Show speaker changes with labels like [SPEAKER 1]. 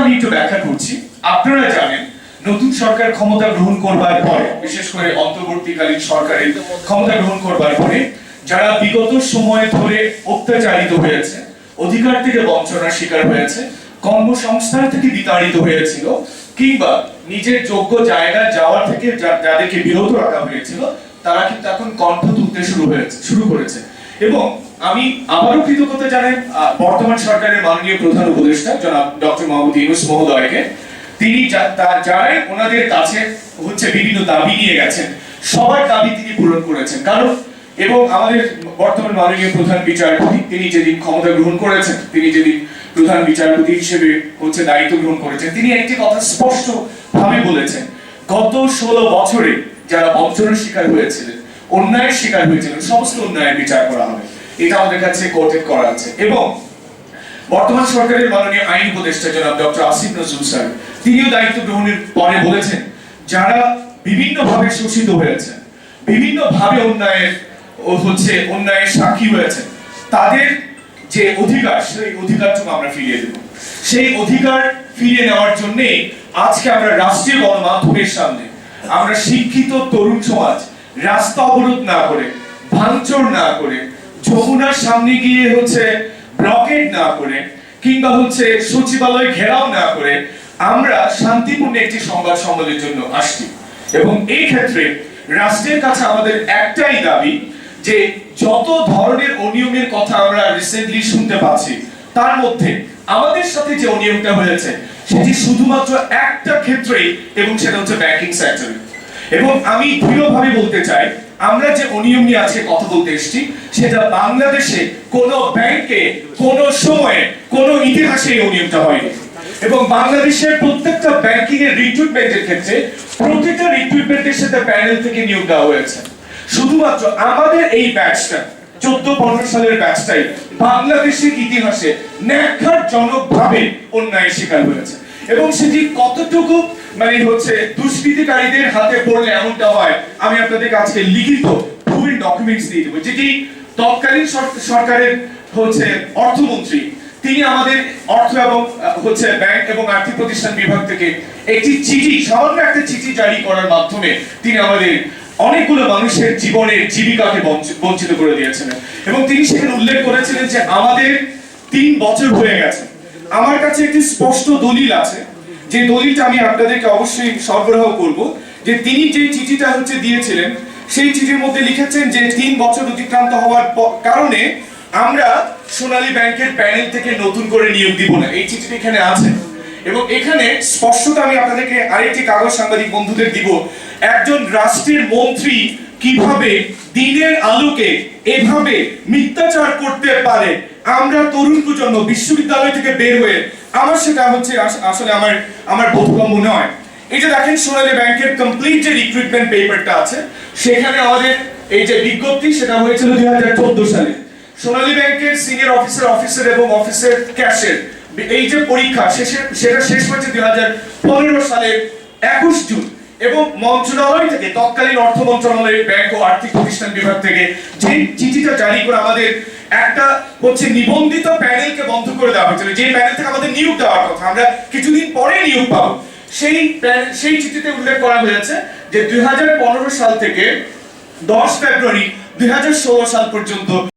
[SPEAKER 1] আমি একটু ব্যাখ্যা করছি। আপনারা জানেন, নতুন সরকার ক্ষমতা গ্রহণ করবার পরে, বিশেষ করে অন্তর্বর্তীকালীন সরকারের ক্ষমতা গ্রহণ করবার পরে, যারা বিগত সময় ধরে অত্যাচারিত হয়েছে, অধিকার থেকে বঞ্চনার শিকার হয়েছে, কর্মসংস্থান থেকে বিতাড়িত হয়েছিল, কিংবা নিজের যোগ্য জায়গায় যাওয়া থেকে যাদেরকে বিরত রাখা হয়েছিল, তারা কিন্তু এখন কণ্ঠ তুলতে শুরু হয়েছে, শুরু করেছে। এবং আমি আবারও কৃতজ্ঞতা জানাই বর্তমান সরকারের মাননীয় প্রধান উপদেষ্টা, জনাব ডক্টর মোহাম্মদ ইউনুস মহোদয়কে। তিনি যারাই ওনাদের কাছে হচ্ছে বিভিন্ন দাবি নিয়ে গেছেন। সবার দাবি তিনি পূরণ করেছেন। কারণ, এবং আমাদের বর্তমান মাননীয় প্রধান বিচারপতি, তিনি যেদিন ক্ষমতা গ্রহণ করেছেন, তিনি যেদিন প্রধান বিচারপতি হিসেবে হচ্ছে দায়িত্ব গ্রহণ করেছেন, তিনি একটি কথা স্পষ্ট ভাবে বলেছেন। গত ষোলো বছরে যারা বঞ্চনার শিকার হয়েছিলেন, অন্যায়ের শিকার হয়েছিলেন, সমস্ত অন্যায়ের বিচার করা হবে। এটা আমাদের কাছে কোর্টেড করা আছে। এবং বর্তমান সরকারের মাননীয় আইন উপদেষ্টা জনাব ডক্টর আসিফ নজরুল স্যার, তিনিও দায়িত্ব গ্রহণের পরে বলেছেন, যারা বিভিন্ন ভাবে শোষিত হয়েছেন বিভিন্ন ভাবে অন্যায়ের হচ্ছে অন্যায়ের সাক্ষী হয়েছেন তাদের যে অধিকার, সেই অধিকারটুকু আমরা ফিরিয়ে দেব। সেই অধিকার ফিরিয়ে নেওয়ার জন্য আজকে আমরা রাষ্ট্রীয় গণমাধ্যমের সামনে আমরা শিক্ষিত তরুণ সমাজ রাস্তা অবরোধ না করে, ভাঙচুর না করে যমুনার সামনে গিয়ে হচ্ছে ব্লকেট না করে কিংবা হচ্ছে সচিবালয় ঘেরাও না করে আমরা শান্তিপূর্ণ একটি সংবাদ সম্মেলনের জন্য আসছি। এবং এই ক্ষেত্রে রাষ্ট্রের কাছে আমাদের একটাই দাবি যে যত ধরনের অনিয়মের কথা আমরা রিসেন্টলি শুনতে পাচ্ছি, তার মধ্যে আমাদের সাথে যে অনিয়মটা হয়েছে, সেটি শুধুমাত্র একটা ক্ষেত্রেই এবং সেটা হচ্ছে ব্যাংকিং সেক্টরে এবং আমি দৃঢ়ভাবে বলতে চাই, আমরা যে অনিয়ম নিয়ে আজকে কথা বলতে এসেছি, সেটা বাংলাদেশে কোন ব্যাংকে, কোন সময়ে, কোন ইতিহাসে এই অনিয়মটা হয়নি। এবং বাংলাদেশের প্রত্যেকটা ব্যাংকিং এর রিক্রুটমেন্টের ক্ষেত্রে প্রতিটা রিক্রুটমেন্টের সাথে প্যানেল থেকে নিয়োগ দেওয়া হয়েছে। শুধুমাত্র আমাদের এই ব্যাচটা চোদ্দ পনেরো সালের ব্যাচটাই বাংলাদেশের ইতিহাসে ন্যাক্কারজনক ভাবে অন্যায়ের শিকার হয়েছে। এবং সেটি কতটুকু মানে হচ্ছে দুষ্কৃতিকারীদের হাতে পড়লে এমনটা হয়। আমি আপনাদের কাছে লিখিত প্রুভেন ডকুমেন্টস দিয়ে দেবো। যেটি তৎকালীন সরকারের হচ্ছে অর্থমন্ত্রী, তিনি আমাদের অর্থ এবং হচ্ছে ব্যাংক এবং আর্থিক প্রতিষ্ঠান বিভাগ থেকে একটি চিঠি, সামান্য একটা চিঠি জারি করার মাধ্যমে তিনি আমাদের অনেকগুলো মানুষের জীবনের জীবিকাকে বঞ্চ- বঞ্চিত করে দিয়েছিলেন এবং তিনি সেখানে উল্লেখ করেছিলেন যে আমাদের তিন বছর হয়ে গেছে। আমার কাছে একটি স্পষ্ট দলিল আছে। যে দলিলটা আমি আপনাদেরকে অবশ্যই সরবরাহ করব, যে তিনি যে চিঠিটা হচ্ছে দিয়েছিলেন, সেই চিঠির মধ্যে লিখেছেন যে তিন বছর অতিক্রান্ত হওয়ার কারণে আমরা সোনালী ব্যাংকের প্যানেল থেকে নতুন করে নিয়োগ দিব না। এই চিঠিটা এখানে আছে। এবং এখানে স্পষ্টত আমি আপনাদেরকে আরেকটি কাগজ সাংবাদিক বন্ধুদের দিব। একজন রাষ্ট্রের মন্ত্রী কীভাবে দিনের আলোকে এভাবে মিথ্যাচার করতে পারে? আমরা তরুণ প্রজন্ম, বিশ্ববিদ্যালয় থেকে বের হয়ে আমার সেটা হচ্ছে আসলে আমার আমার বোধগম্য নয়। এই যে দেখেন সোনালী ব্যাংকের কমপ্লিট যে রিক্রুটমেন্ট পেপারটা আছে, সেখানে আমাদের এই যে বিজ্ঞপ্তি, সেটা হয়েছিল দুই হাজার চোদ্দ সালে। সোনালী ব্যাংকের সিনিয়র অফিসার অফিসার এবং অফিসের ক্যাশের এই যে পরীক্ষা সেটা শেষ হয়েছে দুই হাজার পনেরো সালের একুশ জুন। এবং মন্ত্রণালয় থেকে, তৎকালীন অর্থ মন্ত্রণালয়ের ব্যাংক ও আর্থিক প্রতিষ্ঠান বিভাগ থেকে যে চিঠিটা জারি করে আমাদের একটা হচ্ছে নিবন্ধিত প্যানেলকে বন্ধ করে দেওয়া হয়েছিল, যে প্যানেল থেকে আমাদের নিয়োগ দেওয়ার কথা। আমরা কিছুদিন পরে নিয়োগ পাবো। সেই সেই চিঠিতে উল্লেখ করা হয়েছে যে দুই হাজার পনেরো সাল থেকে দশ ফেব্রুয়ারি দুই হাজার ষোলো সাল পর্যন্ত